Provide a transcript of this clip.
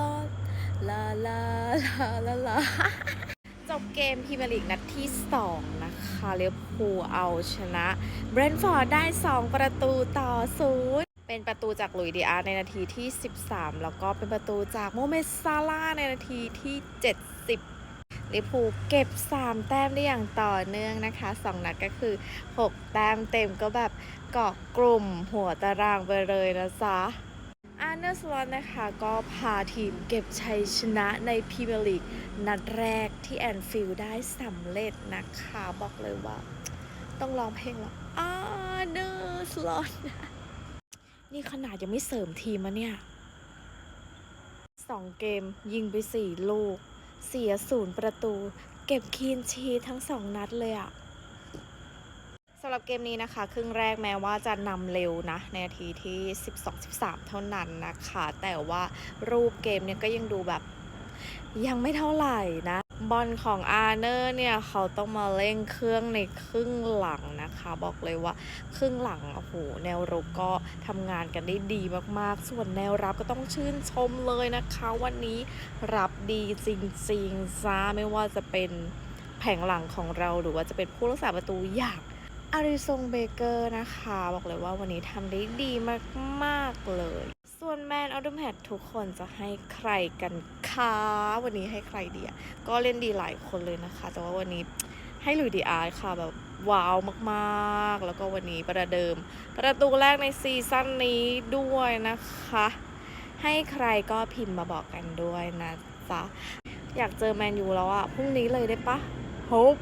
ลอดลาลาลาลาลาจบเกมพรีเมียร์ลีกนัดที่ 2 นะคะเลี้ยวภูเอาชนะเบรนท์ฟอร์ดได้ 2 ประตูต่อศูนย์เป็นประตูจากหลุยดีอาร์ในนาทีที่ 13 แล้วก็เป็นประตูจากโมเมดซาร่าในนาทีที่ 70ลิเวอร์พูเก็บ 3 แต้มได้อย่างต่อเนื่องนะคะ 2 นัดก็คือ 6 แต้มเต็มก็แบบเกาะกลุ่มหัวตารางไปเลยนะจ๊ะ อาร์เนอร์สลอตนะคะก็พาทีมเก็บชัยชนะในพรีเมียร์ลีกนัดแรกที่แอนฟิลด์ได้สำเร็จนะคะบอกเลยว่า ต้องร้องเพลงแล้วอาร์เนอร์สลอตนี่ขนาดยังไม่เสริมทีมอะเนี่ยสองเกมยิงไปสี่ลูก เสียศูนย์ประตู เก็บคีนชีทั้งสองนัดเลยอะำหรับเกมนี้นะคะ ครึ่งแรกแม้ว่าจะนำเร็วนะ ในนาทีที่ 12-13 เท่านั้นนะคะ แต่ว่ารูปเกมเนี่ยก็ยังดูแบบยังไม่เท่าไหร่นะบอลของอาร์เนอร์เนี่ยเขาต้องมาเร่งเครื่องในครึ่งหลังนะคะ บอกเลยว่าครึ่งหลังโอ้โหแนวรุกก็ทำงานกันได้ดีมากๆ ส่วนแนวรับก็ต้องชื่นชมเลยนะคะ วันนี้รับดีจริงๆซะไม่ว่าจะเป็นแผงหลังของเราหรือว่าจะเป็นผู้รักษาประตูอย่าง อาริซงเบเกอร์นะคะ บอกเลยว่าวันนี้ทำได้ดีมาก ๆ เลย ส่วนแมนออดมแฮดทุกคนจะให้ใครกันคะวันนี้ให้ใครดีอะก็เล่นดีหลายคนเลยนะคะ แต่ว่าวันนี้ให้ลุยดีอาร์ค่ะแบบว้าวมาก ๆ แล้วก็วันนี้ประเดิม ประตูแรกในซีซั่นนี้ด้วยนะคะ ให้ใครก็พิมพ์มาบอกกันด้วยนะจ๊ะ อยากเจอแมนยูแล้วอะพรุ่งนี้เลยได้ปะ Hope